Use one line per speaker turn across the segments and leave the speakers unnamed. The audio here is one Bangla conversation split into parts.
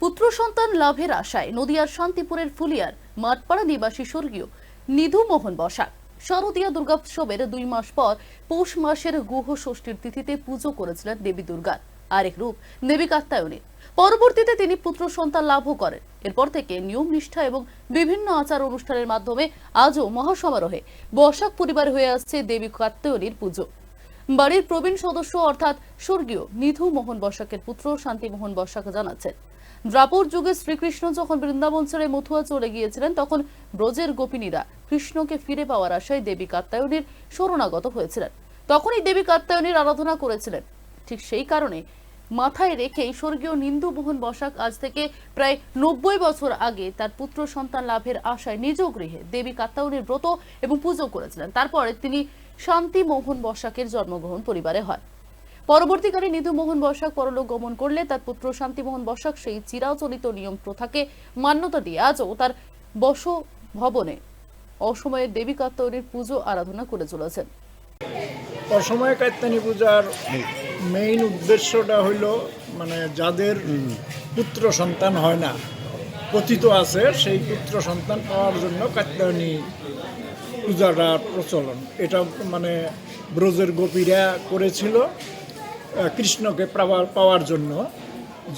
পুত্র সন্তান লাভের আশায় নদিয়ার শান্তিপুরের ফুলিয়ার মাঠপাড়া নিবাসী স্বর্গীয় নিধু মোহন বসাক। শারদীয় দুর্গোৎসবের দুই মাস পর পৌষ মাসের গুহ ষষ্ঠীর তিথিতে পুজো করেছিলেন দেবী দুর্গার আরেক রূপ, দেবী কাত্তায়নী পরবর্তীতে তিনি পুত্র সন্তান লাভও করেন। এরপর থেকে নিয়ম নিষ্ঠা এবং বিভিন্ন আচার অনুষ্ঠানের মাধ্যমে আজও মহাসমারোহে বসাক পরিবার হয়ে আসছে দেবী কাত্তায়নীর পুজো। বাড়ির প্রবীণ সদস্য অর্থাৎ স্বর্গীয় নিধু মোহন বসাকের পুত্র শান্তিমোহন বসাক জানাচ্ছেন। দ্রাপর যুগে শ্রীকৃষ্ণ যখন বৃন্দাবন ছেড়ে মথুয়া চলে গিয়েছিলেন, তখন ব্রজের গোপিনীরা কৃষ্ণকে ফিরে পাওয়ার আশায় দেবী কাত্তায়নীর শরণাগত হয়েছিলেন। তখনই দেবী কাত্তায়নীর আরাধনা করেছিলেন। ঠিক সেই কারণে মাথায় রেখেই স্বর্গীয় নিন্দু মোহন বসাক আজ থেকে প্রায় নব্বই বছর আগে তার পুত্র সন্তান লাভের আশায় নিজ গৃহে দেবী কাত্তায়নীর ব্রত এবং পুজো করেছিলেন। তারপরে তিনি শান্তি মোহন বসাকের জন্মগ্রহণ পরিবারে হয়। পরবর্তীকালে নিধু মোহন বসাক পরলোক গমন করলে তার পুত্র শান্তিমোহন বসাক সেই চিরাচলিত নিয়ম প্রথাকে মান্যতা দিয়ে আজও তার বস ভবনে অসময়ে দেবী কাত্তায়নীর পুজো আরাধনা করে চলেছেন।
অসময়ে কাত্যানী পূজার মেইন উদ্দেশ্যটা হইল মানে যাদের পুত্র সন্তান হয় না কথিত আছে, সেই পুত্র সন্তান পাওয়ার জন্য কাত্যায়নী পূজাটার প্রচলন। এটা মানে ব্রজের গোপীরা করেছিল কৃষ্ণকে পাওয়ার জন্য।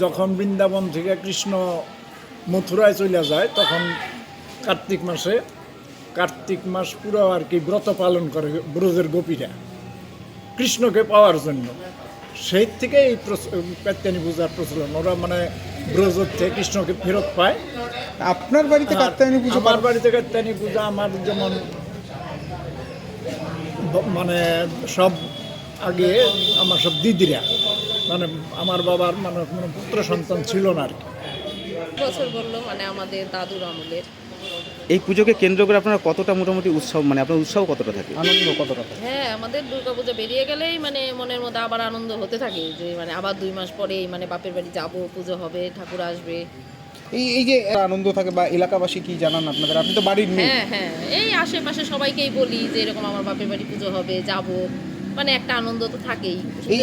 যখন বৃন্দাবন থেকে কৃষ্ণ মথুরায় চলে যায়, তখন কার্তিক মাসে, কার্তিক মাস পুরো আর কি ব্রত পালন করে ব্রজের গোপীরা। কৃষ্ণকে পাওয়ার জন্য। সেই থেকে এই কাত্যানী পূজার প্রচলন। ওরা মানে ব্রজ থেকে কৃষ্ণকে ফেরত পায়।
আপনার বাড়িতে কাত্যায়নী পুজো
আমার বাড়িতে কাত্যানী পূজা আমার যেমন মানে সব আগে আমার সব দিদিরা মানে আমার বাবার মানে কোনো পুত্র সন্তান ছিল না আর কি।
বছর বলল মানে আমাদের দাদুর আমলের।
এই পুজোকে কেন্দ্র করে আপনারা কতটা মোটামুটি উৎসব মানে আপনার উৎসব কতটা থাকে?
আনন্দ কতটা থাকে?
হ্যাঁ আমাদের দুর্গাপূজা বেরিয়ে গেলেই মানে মনের মধ্যে আবার আনন্দ হতে থাকে যে মানে আবার দুই মাস পরেই মানে বাপের বাড়ি যাব পুজো হবে ঠাকুর আসবে।
এই এই যে আনন্দ থাকে বা এলাকাবাসী কি জানান আপনাদের? আপনি তো বাড়ির মেয়ে।
হ্যাঁ হ্যাঁ এই আশেপাশে সবাইকেই বলি যে এরকম আমার বাপের বাড়ি পুজো হবে যাব। মানে একটা আনন্দ তো থাকেই।
এই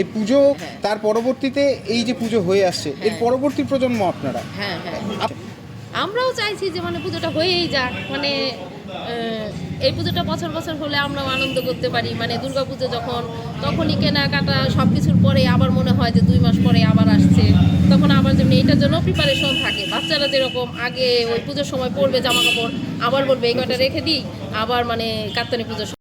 এই পুজো
হ্যাঁ।
তার পরবর্তীতে এই যে পুজো হয়ে আসছে এর
হ্যাঁ।
পরবর্তী প্রজন্ম আপনারা?
হ্যাঁ হ্যাঁ। আমরাও চাইছি যে মানে পুজোটা হয়েই যাক মানে এই পুজোটা বছর বছর হলে আমরাও আনন্দ করতে পারি। মানে দুর্গা পুজো যখন, তখনই কেনাকাটা সব কিছুর পরে আবার মনে হয় যে দুই মাস পরে আবার আসছে। তখন আবার যেমনি এটার জন্য প্রিপারেশন থাকে। বাচ্চারা যেরকম আগে ওই পুজোর সময় পরবে জামা কাপড় আবার বলবে এই কয়টা রেখে দিই, আবার মানে কাত্তানি পুজোর